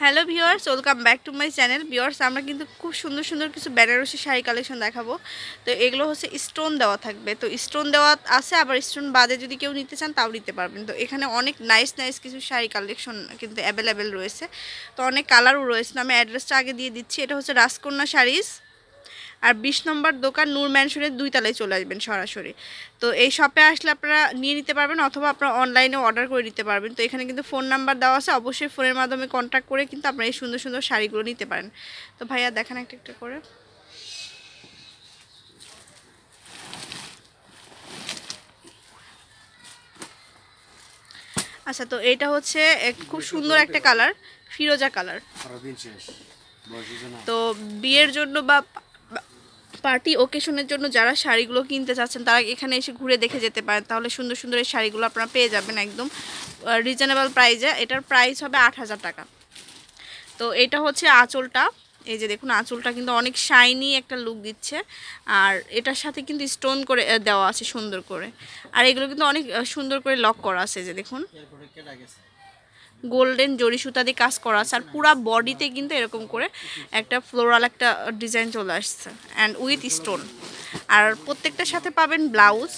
Hello viewers welcome back to my channel viewers আমরা কিন্তু খুব সুন্দর সুন্দর কিছু বেনারসি শাড়ি কালেকশন দেখাবো। তো এগুলো হচ্ছে স্টোন দেওয়া থাকবে। তো স্টোন দেওয়া আছে, আবার স্টোন বাদে যদি কেউ নিতে চান, তাও নিতে পারবেন। তো এখানে অনেক নাইস নাইস কিছু শাড়ি কালেকশন কিন্তু অ্যাভেলেবেল রয়েছে। তো অনেক কালারও রয়েছে। আমি অ্যাড্রেসটা আগে দিয়ে দিচ্ছি। এটা হচ্ছে রাজকন্যা শাড়িজ আর বিশ নম্বর দোকান নূর ম্যানশনের দুই তলায় চলে আসবেন সরাসরি। তো এই শপে আসলে আপনারা নিয়ে নিতে পারবেন অথবা আপনারা অনলাইনে অর্ডার করে নিতে পারবেন। তো এখানে কিন্তু ফোন নাম্বার দেওয়া আছে। অবশ্যই ফোনের মাধ্যমে কন্ট্যাক্ট করে কিন্তু আপনারা এই সুন্দর সুন্দর শাড়িগুলো নিতে পারেন। তো ভাইয়া দেখেন একটা একটা করে। আচ্ছা তো এটা হচ্ছে খুব সুন্দর একটা কালার ফিরোজা কালার তো বিয়ের জন্য বা পার্টি ওকেশনের জন্য যারা শাড়িগুলো কিনতে চাচ্ছেন তারা এখানে এসে ঘুরে দেখে যেতে পারেন। তাহলে সুন্দর সুন্দর এই শাড়িগুলো আপনারা পেয়ে যাবেন একদম রিজনেবল প্রাইজে এটার প্রাইস হবে আট হাজার টাকা। তো এটা হচ্ছে আঁচলটা। এই যে দেখুন, আঁচলটা কিন্তু অনেক শাইনি একটা লুক দিচ্ছে। আর এটার সাথে কিন্তু স্টোন করে দেওয়া আছে সুন্দর করে। আর এগুলো কিন্তু অনেক সুন্দর করে লক করা আছে যে দেখুন। গোল্ডেন জরি সুতা দিয়ে কাজ করা আছে, আর পুরা বডিতে কিন্তু এরকম করে একটা ফ্লোরাল একটা ডিজাইন চলে আসছে অ্যান্ড উইথ স্টোন আর প্রত্যেকটার সাথে পাবেন ব্লাউজ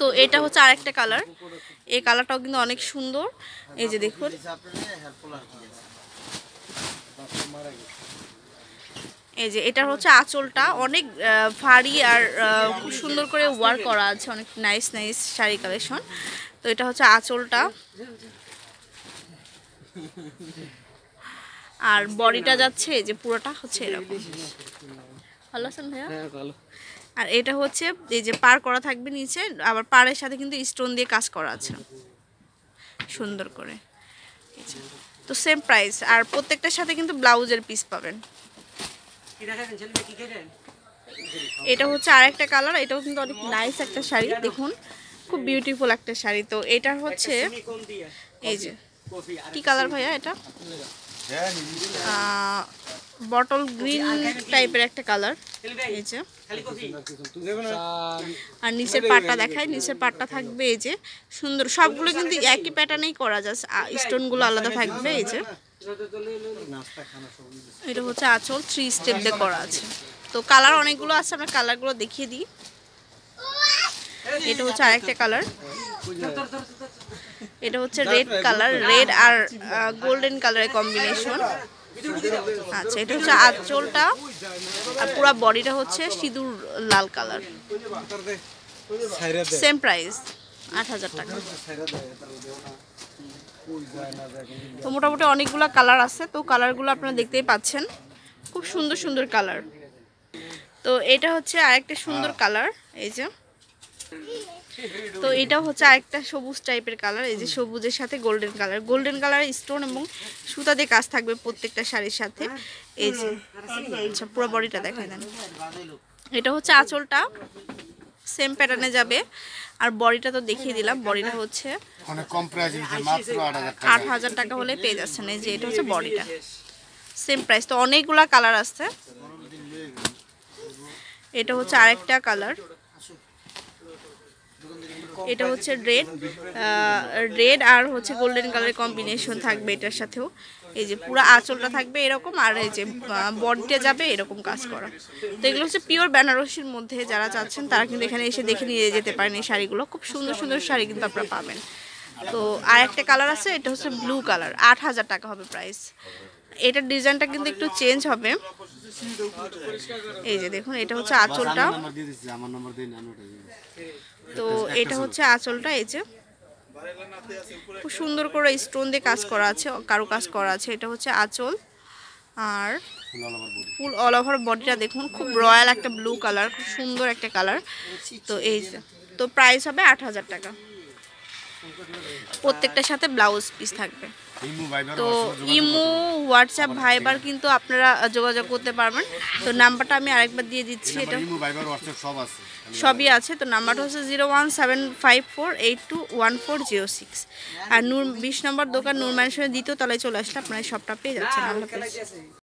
তো এটা হচ্ছে আরেকটা কালার এই কালারটাও কিন্তু অনেক সুন্দর। এই যে দেখুন। এই যে এটা হচ্ছে আঁচলটা, অনেক ভারী আর খুব সুন্দর করে ওয়ার্ক করা আছে, অনেক নাইস নাইস শাড়ি কালেকশন তো এটা হচ্ছে আঁচলটা। আর বডিটা যাচ্ছে যে পুরোটা হচ্ছে এরকম। ভালো আছেন ভাইয়া? আর এটা হচ্ছে এই যে পার করা থাকবে নিচে আবার পাড়ের সাথে কিন্তু স্টোন দিয়ে কাজ করা আছে। সুন্দর করে। তো সেম প্রাইস আর প্রত্যেকটার সাথে কিন্তু ব্লাউজের পিস পাবেন। এটা হচ্ছে আর একটা কালার এটাও কিন্তু অনেক নাইস একটা শাড়ি দেখুন। খুব বিউটিফুল একটা শাড়ি। তো এটা হচ্ছে এই যে কি কালার ভাইয়া এটা? বটল গ্রিন টাইপের একটা কালার। এই যে। আর নিচের পাটটা দেখায় নিচের পাটটা থাকবে এই যে। সুন্দর সবগুলো কিন্তু একই প্যাটার্নেই করা যাচ্ছে স্টোনগুলো আলাদা থাকবে এই যে। এটা হচ্ছে আঁচল থ্রি স্টেপ দিয়ে করা আছে। তো কালার অনেকগুলো আছে আমরা কালারগুলো দেখিয়ে দিই। এটা হচ্ছে আরেকটা কালার। এটা হচ্ছে রেড কালার রেড আর গোল্ডেন কালারের কম্বিনেশন আচ্ছা এটা হচ্ছে আঁচলটা। আর পুরো বডিটা হচ্ছে সিঁদুর লাল কালার সেম প্রাইস আট হাজার টাকা। তো মোটামুটি অনেকগুলো কালার আছে। তো কালারগুলো আপনারা দেখতেই পাচ্ছেন। খুব সুন্দর সুন্দর কালার তো এটা হচ্ছে আরেকটা সুন্দর কালার এই যে। তো এটা হচ্ছে আরেকটা সবুজ টাইপের কালার এই যে সবুজের সাথে golden colour golden colour stone এবং সুতা দিয়ে কাজ থাকবে প্রত্যেকটা শাড়ির সাথে। এই যে আচ্ছা পুরো বডিটা দেখাই দেন। এটা হচ্ছে আঁচলটা সেম প্যাটার্নে যাবে। আর বডিটা তো দেখিয়ে দিলাম বডিটা হচ্ছে অনেক কম প্রাইস মাত্র আট হাজার টাকা। আট হাজার টাকা হলে পেয়ে যাচ্ছেন। এই যে এটা হচ্ছে বডিটা সেম প্রাইস তো অনেকগুলা কালার আছে। এটা হচ্ছে আরেকটা কালার এটা হচ্ছে রেড রেড আর হচ্ছে গোল্ডেন কালারের কম্বিনেশন থাকবে এটার সাথেও। এই যে পুরো আঁচলটা থাকবে এরকম আর এই যে বডিতে যাবে এরকম কাজ করা। তো এগুলো হচ্ছে পিওর বেনারসির মধ্যে যারা চাচ্ছেন, তারা কিন্তু এখানে এসে দেখে নিয়ে যেতে পারেন এই শাড়িগুলো। খুব সুন্দর সুন্দর শাড়ি কিন্তু আপনারা পাবেন। তো আর একটা কালার আছে, এটা হচ্ছে ব্লু কালার আট হাজার টাকা হবে প্রাইস এটার ডিজাইনটা কিন্তু একটু চেঞ্জ হবে। এই যে দেখুন, এটা হচ্ছে আঁচলটা। তো এটা হচ্ছে আঁচলটা এই যে। খুব সুন্দর করে স্টোন দিয়ে কাজ করা আছে কারও কাজ করা আছে। এটা হচ্ছে আঁচল। আর ফুল অল ওভার বডিটা দেখুন খুব রয়্যাল একটা ব্লু কালার খুব সুন্দর একটা কালার তো এই যে তো প্রাইস হবে আট হাজার টাকা। প্রত্যেকটার সাথে ব্লাউজ পিস থাকবে। তো ইমো হোয়াটসঅ্যাপ ভাইবার কিন্তু আপনারা যোগাযোগ করতে পারবেন। তো নাম্বারটা আমি আরেকবার দিয়ে দিচ্ছি এটা। সবই আছে। তো নাম্বারটা হচ্ছে zero one seven five four eight two one four zero six. আর নূর বিশ নম্বর দোকান নূর ম্যানশনের দ্বিতীয় তলায় চলে আসলে আপনারা সবটা পেয়ে যাচ্ছেন। আল্লাহ